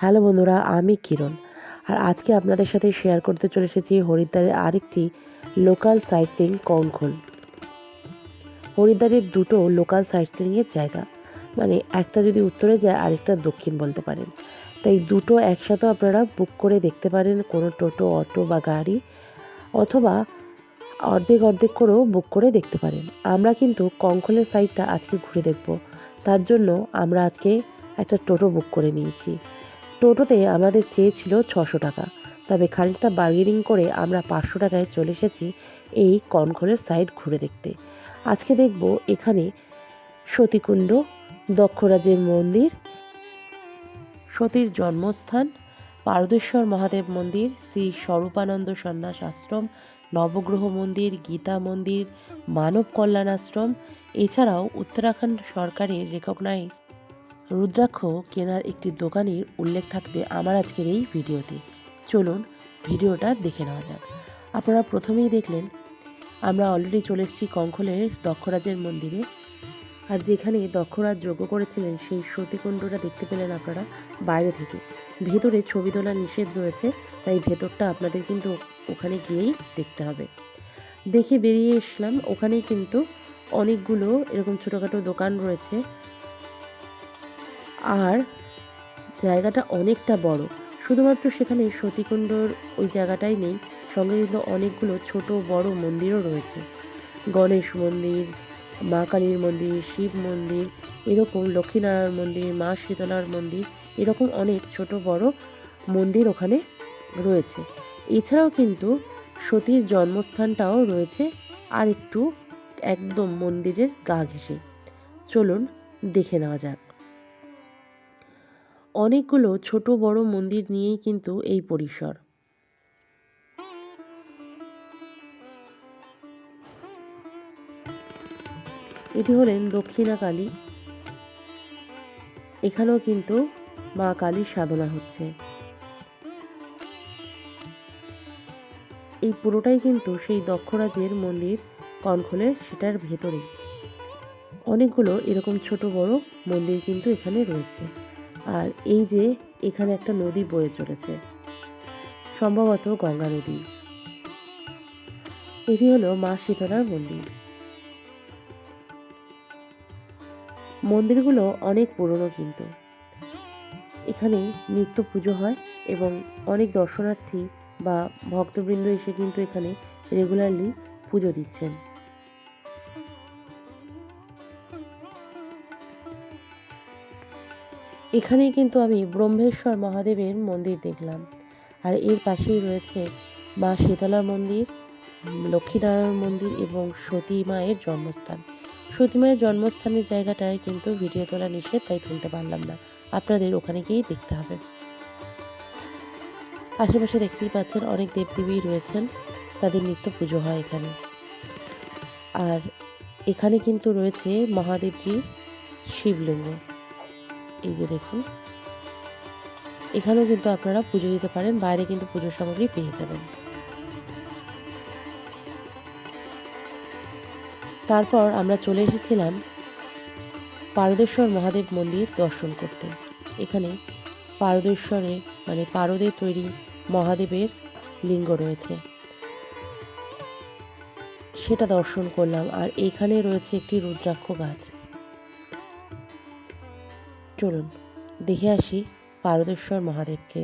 Hello বন্ধুরা, আমি কিরণ। আর আজকে আপনাদের সাথে শেয়ার করতে চলে এসেছি হরিদ্বারের আরেকটি লোকাল সাইট সিং কনখোল হরিদ্বারের দুটো লোকাল সাইট সিংয়ের জায়গা। মানে একটা যদি উত্তরে যায়, আরেকটা দক্ষিণ বলতে পারেন। তাই দুটো একসাথে আপনারা বুক করে দেখতে পারেন কোনো টোটো, অটো বা গাড়ি, অথবা অর্ধেক অর্ধেক করেও বুক করে দেখতে পারেন। আমরা কিন্তু কঙ্কলের সাইডটা আজকে ঘুরে দেখব। তার জন্য আমরা আজকে একটা টোটো বুক করে নিয়েছি। টোটোতে আমাদের চেয়েছিল ছশো টাকা। তবে খানিকটা বার্গেনিং করে আমরা পাঁচশো টাকায় চলে এসেছি এই কনখলের সাইড ঘুরে দেখতে। আজকে দেখব এখানে সতীকুণ্ড, দক্ষরাজের মন্দির, সতীর জন্মস্থান, পারদেশ্বর মহাদেব মন্দির, শ্রী স্বরূপানন্দ সন্ন্যাস আশ্রম, নবগ্রহ মন্দির, গীতা মন্দির মানব কল্যাণ আশ্রম, এছাড়াও উত্তরাখণ্ড সরকারের রেকগনাইজ রুদ্রাক্ষ কেনার একটি দোকানের উল্লেখ থাকবে আমার আজকের এই ভিডিওতে। চলুন ভিডিওটা দেখে নেওয়া যাক। আপনারা প্রথমেই দেখলেন, আমরা অলরেডি চলে এসেছি কঙ্খলের দক্ষরাজের মন্দিরে। আর যেখানে দক্ষরাজ যজ্ঞ করেছিলেন, সেই সতীকুণ্ডটা দেখতে পেলেন আপনারা বাইরে থেকে। ভেতরে ছবি তোলা নিষেধ রয়েছে, তাই ভেতরটা আপনাদের কিন্তু ওখানে গিয়েই দেখতে হবে। দেখে বেরিয়ে এসলাম। ওখানেই কিন্তু অনেকগুলো এরকম ছোটোখাটো দোকান রয়েছে। আর জায়গাটা অনেকটা বড়। শুধুমাত্র সেখানে সতীকুণ্ডর ওই জায়গাটাই নেই, সঙ্গে কিন্তু অনেকগুলো ছোট বড় মন্দিরও রয়েছে। গণেশ মন্দির, মা কালীর মন্দির, শিব মন্দির, এরকম লক্ষ্মীনারায়ণ মন্দির, মা শীতলার মন্দির, এরকম অনেক ছোট বড় মন্দির ওখানে রয়েছে। এছাড়াও কিন্তু সতীর জন্মস্থানটাও রয়েছে আর একটু একদম মন্দিরের গা ঘেঁষে। চলুন দেখে নেওয়া যাক। অনেকগুলো ছোট বড় মন্দির নিয়েই কিন্তু এই পরিসর। এটি হলেন দক্ষিণা কালী। এখানেও কিন্তু মা কালীর সাধনা হচ্ছে। এই পুরোটাই কিন্তু সেই দক্ষরাজের মন্দির কনখলের সেটার ভেতরে অনেকগুলো এরকম ছোট বড় মন্দির কিন্তু এখানে রয়েছে। আর এই যে এখানে একটা নদী বয়ে চলেছে, সম্ভবত গঙ্গা নদী। এটি হলো মা শীতলার মন্দির। মন্দিরগুলো অনেক পুরনো কিন্তু। এখানে নিত্য পুজো হয় এবং অনেক দর্শনার্থী বা ভক্তবৃন্দ এসে কিন্তু এখানে রেগুলারলি পুজো দিচ্ছেন। এখানেই কিন্তু আমি ব্রহ্মেশ্বর মহাদেবের মন্দির দেখলাম। আর এর পাশেই রয়েছে মা শীতলা মন্দির, লক্ষ্মীনারায়ণ মন্দির এবং সতী মায়ের জন্মস্থান। সতী মায়ের জন্মস্থানের জায়গাটায় কিন্তু ভিডিও তোলা নিষেধ, তাই তুলতে পারলাম না। আপনাদের ওখানে গিয়েই দেখতে হবে। আশেপাশে দেখতেই পাচ্ছেন অনেক দেবদেবী রয়েছেন, তাদের নিত্য পুজো হয় এখানে। আর এখানে কিন্তু রয়েছে মহাদেবজির শিবলিঙ্গ। এই যে দেখুন। এখানেও কিন্তু আপনারা পুজো দিতে পারেন, বাইরে কিন্তু পুজোর সামগ্রী পেয়ে যাবেন। তারপর আমরা চলে এসেছিলাম পারদেশ্বর মহাদেব মন্দির দর্শন করতে। এখানে পারদেশ্বরে মানে পারদের তৈরি মহাদেবের লিঙ্গ রয়েছে। সেটা দর্শন করলাম, আর এখানে রয়েছে একটি রুদ্রাক্ষ গাছ। চলুন, দেখে আসি পারদেশ্বর মহাদেবকে।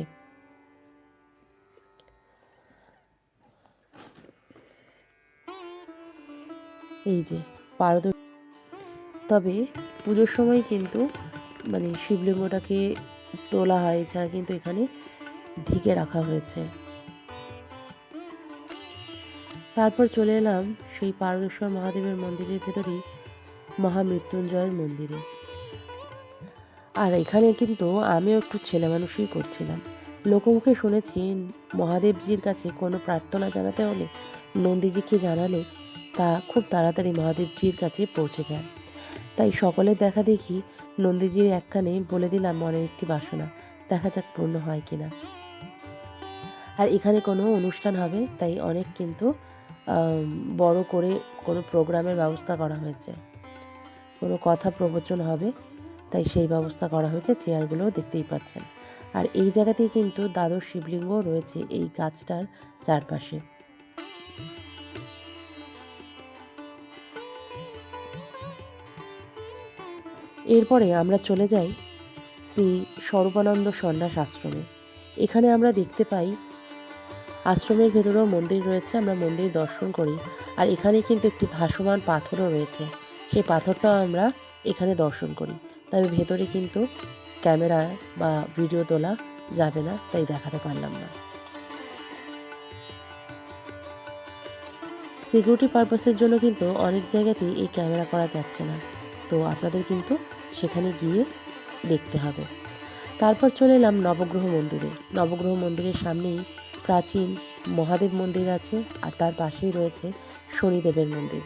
এই যে, পারদ তবে পুজোর সময় কিন্তু মানে শিবলিঙ্গটাকে তোলা হয়, এছাড়া কিন্তু এখানে ঢেকে রাখা হয়েছে। তারপর চলে এলাম সেই পারদেশ্বর মহাদেবের মন্দিরের ভেতরেই মহামৃত্যুঞ্জয়ের মন্দিরে। আর এখানে কিন্তু আমিও একটু ছেলে মানুষই করছিলাম। লোকমুখে শুনেছি, মহাদেবজির কাছে কোনো প্রার্থনা জানাতে হলে নন্দীজিকে জানালে তা খুব তাড়াতাড়ি মহাদেবজির কাছে পৌঁছে যায়। তাই সকলের দেখা দেখি নন্দীজির একখানে বলে দিলাম মনের একটি বাসনা, দেখা যাক পূর্ণ হয় কিনা। আর এখানে কোনো অনুষ্ঠান হবে, তাই অনেক কিন্তু বড় করে কোনো প্রোগ্রামের ব্যবস্থা করা হয়েছে। কোনো কথা প্রবচন হবে। তাই সেই ব্যবস্থা করা হয়েছে, চেয়ারগুলোও দেখতেই পাচ্ছেন। আর এই জায়গাতেই কিন্তু দ্বাদশ শিবলিঙ্গ রয়েছে এই গাছটার চারপাশে। এরপরে আমরা চলে যাই শ্রী স্বরূপানন্দ সন্ন্যাস আশ্রমে। এখানে আমরা দেখতে পাই, আশ্রমের ভেতরেও মন্দির রয়েছে, আমরা মন্দির দর্শন করি। আর এখানে কিন্তু একটি ভাসমান পাথরও রয়েছে। সেই পাথরটাও আমরা এখানে দর্শন করি। তবে ভেতরে কিন্তু ক্যামেরা বা ভিডিও তোলা যাবে না, তাই দেখাতে পারলাম না। সিকিউরিটি পারপাসের জন্য কিন্তু অনেক জায়গাতেই এই ক্যামেরা করা যাচ্ছে না। তো আপনাদের কিন্তু সেখানে গিয়ে দেখতে হবে। তারপর চলে এলাম নবগ্রহ মন্দিরে। নবগ্রহ মন্দিরের সামনেই প্রাচীন মহাদেব মন্দির আছে আর তার পাশেই রয়েছে শনিদেবের মন্দির।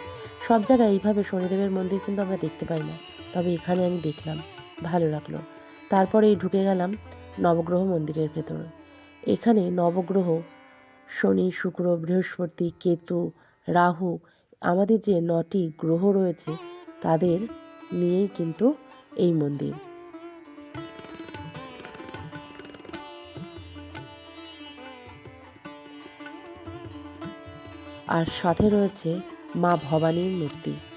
সব জায়গায় এইভাবে শনিদেবের মন্দির কিন্তু আমরা দেখতে পাই না। তবে এখানে আমি দেখলাম, ভালো লাগল। তারপরেই ঢুকে গেলাম নবগ্রহ মন্দিরের ভেতরে। এখানে নবগ্রহ, শনি, শুক্র, বৃহস্পতি, কেতু, রাহু আমাদের যে নটি গ্রহ রয়েছে তাদের নিয়েই কিন্তু এই মন্দির। আর সাথে রয়েছে মা ভবানীর মূর্তি।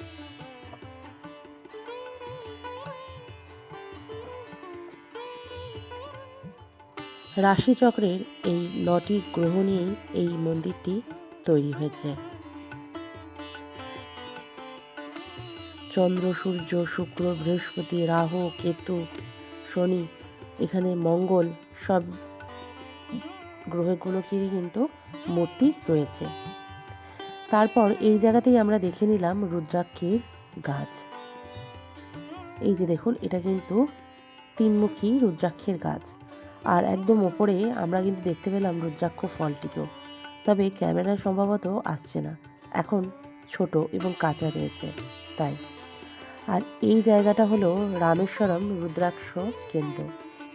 রাশিচক্রের এই নটি গ্রহ নিয়েই এই মন্দিরটি তৈরি হয়েছে। চন্দ্র, সূর্য, শুক্র, বৃহস্পতি, রাহু, কেতু, শনি, এখানে মঙ্গল সব গ্রহগুলোকেরই কিন্তু মূর্তি রয়েছে। তারপর এই জায়গাতেই আমরা দেখে নিলাম রুদ্রাক্ষের গাছ। এই যে দেখুন, এটা কিন্তু তিনমুখী রুদ্রাক্ষের গাছ। আর একদম ওপরে আমরা কিন্তু দেখতে পেলাম রুদ্রাক্ষ ফলটিকেও। তবে ক্যামেরা সম্ভবত আসছে না। এখন ছোট এবং কাঁচা রয়েছে, তাই। আর এই জায়গাটা হলো রামেশ্বরম রুদ্রাক্ষ কেন্দ্র।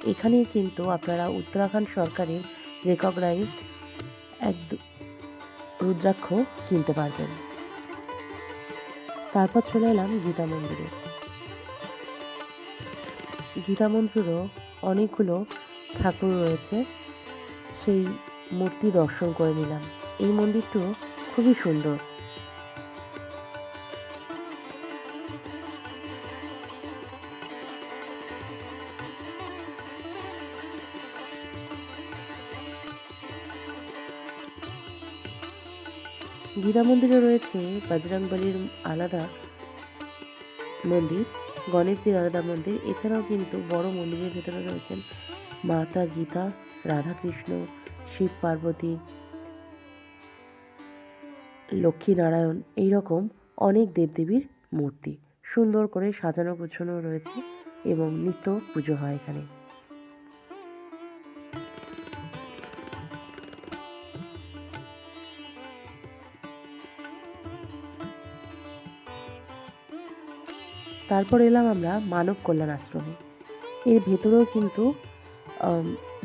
এখানেই কিন্তু আপনারা উত্তরাখণ্ড সরকারের রেকগনাইজড এক রুদ্রাক্ষ কিনতে পারবেন। তারপর চলে এলাম গীতা মন্দিরে। গীতা মন্দিরও অনেকগুলো ঠাকুর রয়েছে, সেই মূর্তি দর্শন করে নিলাম। এই মন্দিরটিও খুবই সুন্দর। গীতা মন্দিরে রয়েছে বজরংবলির আলাদা মন্দির, গণেশজির আলাদা মন্দির। এছাড়াও কিন্তু বড় মন্দিরের ভেতরে রয়েছেন মাতা, গীতা, রাধাকৃষ্ণ, শিব পার্বতী, লক্ষ্মীনারায়ণ এইরকম অনেক দেবদেবীর মূর্তি। সুন্দর করে সাজানো গোছানো রয়েছে এবং নিত্য পুজো হয় এখানে। তারপর এলাম আমরা মানব কল্যাণ আশ্রমে। এর ভেতরেও কিন্তু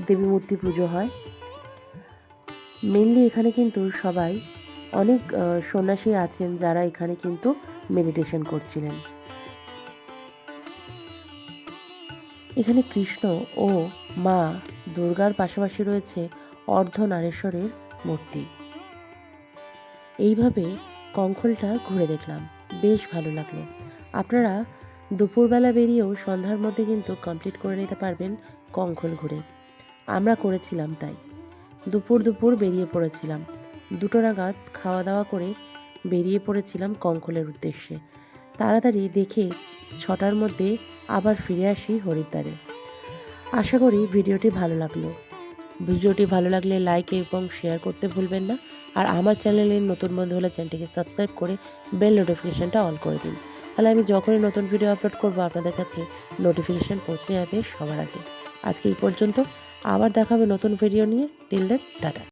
দেবী মূর্তি পুজো হয়। মেনলি এখানে কিন্তু সবাই অনেক সন্ন্যাসী আছেন যারা এখানে কিন্তু মেডিটেশন করছিলেন। এখানে কৃষ্ণ ও মা দুর্গার পাশাপাশি রয়েছে অর্ধনারেশ্বরের মূর্তি। এইভাবে কঙ্খলটা ঘুরে দেখলাম। বেশ ভালো লাগল। আপনারা দুপুরবেলা বেরিয়েও সন্ধ্যার মধ্যে কিন্তু কমপ্লিট করে নিতে পারবেন কঙ্খল ঘুরে। আমরা করেছিলাম তাই। দুপুর দুপুর বেরিয়ে পড়েছিলাম। দুটো নাগাদ খাওয়া দাওয়া করে বেরিয়ে পড়েছিলাম কঙ্কলের উদ্দেশ্যে। তাড়াতাড়ি দেখে ছটার মধ্যে আবার ফিরে আসি হরিদ্বারে। আশা করি ভিডিওটি ভালো লাগল। ভিডিওটি ভালো লাগলে লাইক এবং শেয়ার করতে ভুলবেন না। আর আমার চ্যানেলের নতুন বন্ধু হলে চ্যানেলটিকে সাবস্ক্রাইব করে বেল নোটিফিকেশানটা অন করে দিন। তাহলে আমি যখনই নতুন ভিডিও আপলোড করব, আপনাদের কাছে নোটিফিকেশান পৌঁছে যাবে সবার আগে। আজকে এই পর্যন্ত, আবার দেখাবে নতুন ভিডিও নিয়ে। Till then tata.